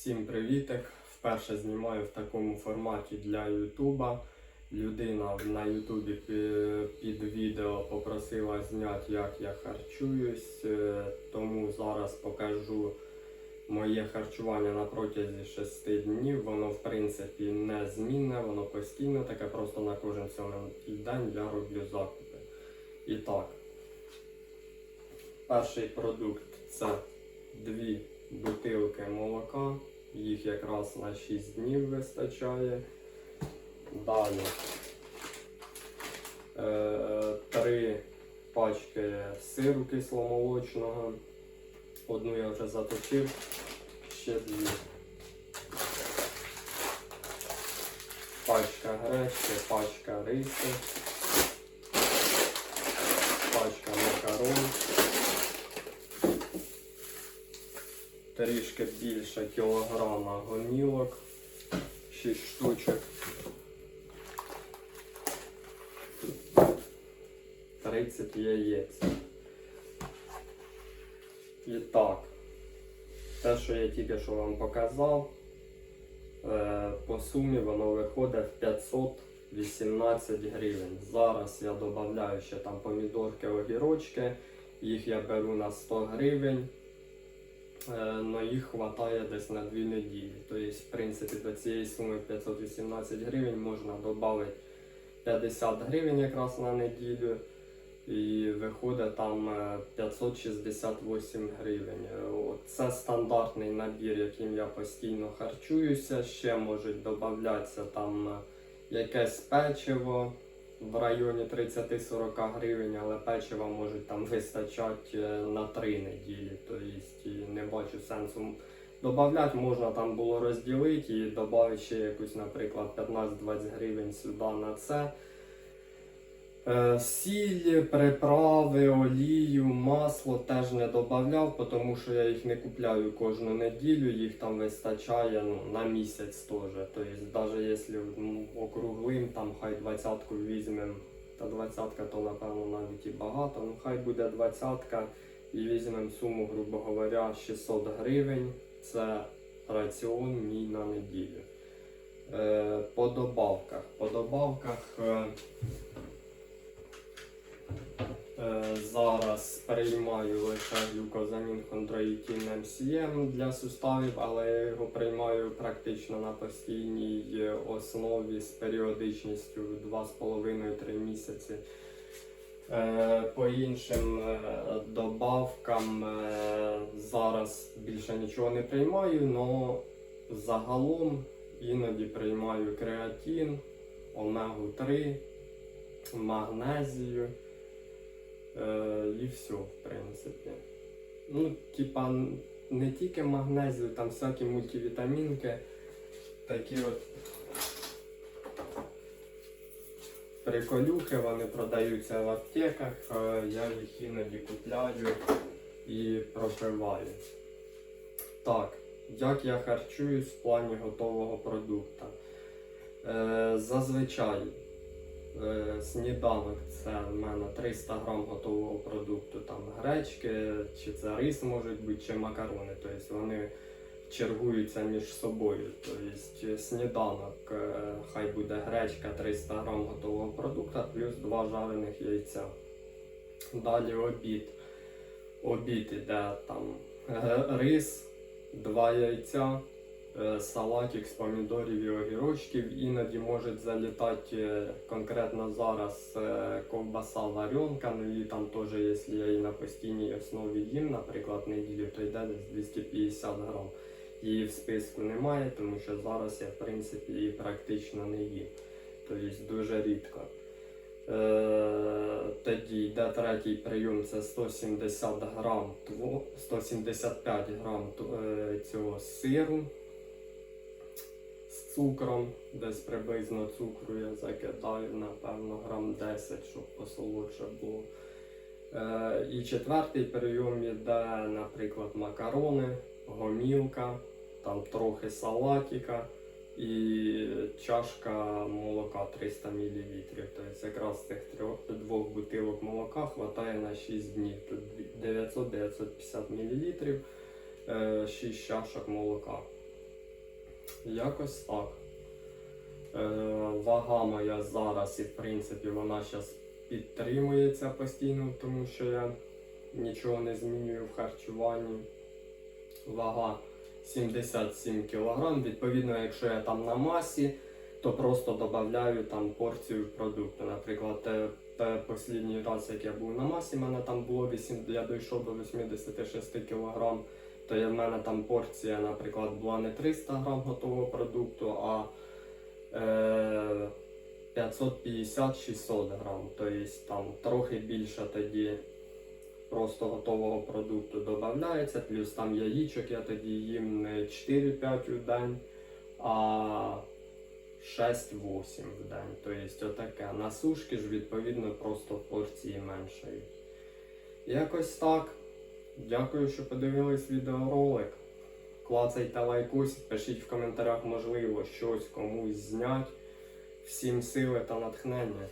Всім привітик! Вперше знімаю в такому форматі для Ютуба. Людина на Ютубі під відео попросила зняти, як я харчуюсь, е, тому зараз покажу моє харчування на протязі 6 днів. Воно в принципі не змінне, воно постійно таке, просто на кожен сьомий день я роблю закупи. І так, перший продукт це дві бутилки молока. Їх якраз на 6 днів вистачає. Далі е, три пачки сиру кисломолочного. Одну я вже заточив, ще дві. Пачка гречки, пачка рису, пачка трішки більше кілограма гомілок, 6 штучок. 30 яєць. І так, те, що я тільки що вам показав, е, по сумі воно виходить в 518 гривень. Зараз я додаю ще там помідорки, огірочки, їх я беру на 100 гривень. Але їх вистачає десь на 2 неділі. Тобто, в принципі, до цієї суми 518 гривень можна додати 50 гривень якраз на неділю. І виходить там е, 568 гривень. Е, Це стандартний набір, яким я постійно харчуюся. Ще можуть додатися там е, якесь печиво в районі 30-40 гривень, але печива можуть там вистачати е, на 3 неділі. Тобто не бачу сенсу. Добавляти можна там було розділити і додати ще якусь, наприклад, 15-20 гривень сюди на це. Е, Сіль, приправи, олію, масло теж не додавав, тому що я їх не купляю кожну неділю, їх там вистачає ну, на місяць теж. Тобто, навіть якщо м, округлим, там хай двадцятку візьмемо, та двадцятка то напевно навіть і багато, ну хай буде двадцятка і візьмемо суму, грубо говоря, 600 гривень. Це раціон мій на неділю. Е, по добавках. По добавках. Е, Е, Зараз приймаю лише глюкозамін хондроїтін МСМ для суставів, але я його приймаю практично на постійній основі з періодичністю 2,5-3 місяці. Е, По іншим е, добавкам е, зараз більше нічого не приймаю, але загалом іноді приймаю креатин, омегу 3, магнезію. Е, і все, в принципі. Ну, типа, не тільки магнезію, там всякі мультивітамінки, такі от приколюхи, вони продаються в аптеках, е, я їх іноді купляю і пропиваю. Так, як я харчуюсь в плані готового продукту? Е, зазвичай Сніданок це в мене 300 грам готового продукту, там гречки, чи це рис можуть бути, чи макарони. Тобто вони чергуються між собою. Тобто сніданок, е, хай буде гречка 300 грам готового продукту, плюс 2 жарених яйця. Далі обід. Обід іде там е, рис, 2 яйця, е, салатик з помідорів і огірочків. Іноді може залітати е, конкретно зараз е, ковбаса варенка, ну і там теж, якщо я її на постійній основі їм, наприклад, неділю, то йде десь 250 грам. Її в списку немає, тому що зараз я в принципі її практично не їм. Тобто дуже рідко. Е, тоді йде третій прийом, це 170 грам, 175 грам е, цього сиру цукром, десь приблизно цукру я закидаю, напевно, грам 10, щоб посолодше було. Е, і четвертий прийом іде, наприклад, макарони, гомілка, там трохи салатика і чашка молока 300 мл. Тобто якраз цих трьох, двох бутилок молока вистачає на 6 днів. Тут 900-950 мл, 6 чашок молока. Якось так. Е, вага моя зараз і в принципі вона зараз підтримується постійно, тому що я нічого не змінюю в харчуванні. Вага 77 кг. Відповідно, якщо я там на масі, то просто додаю там порцію продукту. Наприклад, те, те останній раз, як я був на масі, в мене там було 8, я дійшов до 86 кг, то в мене там порція, наприклад, була не 300 грам готового продукту, а е, 550-600 грам. Тобто там трохи більше тоді просто готового продукту додається, плюс там яєчок я тоді їм не 4-5 у день, а 6-8 в день. Тобто отаке. На сушки ж відповідно просто порції меншають. Якось так. Дякую, що подивились відеоролик. Клацайте лайкусь, пишіть в коментарях, можливо, щось комусь знять. Всім сили та натхнення.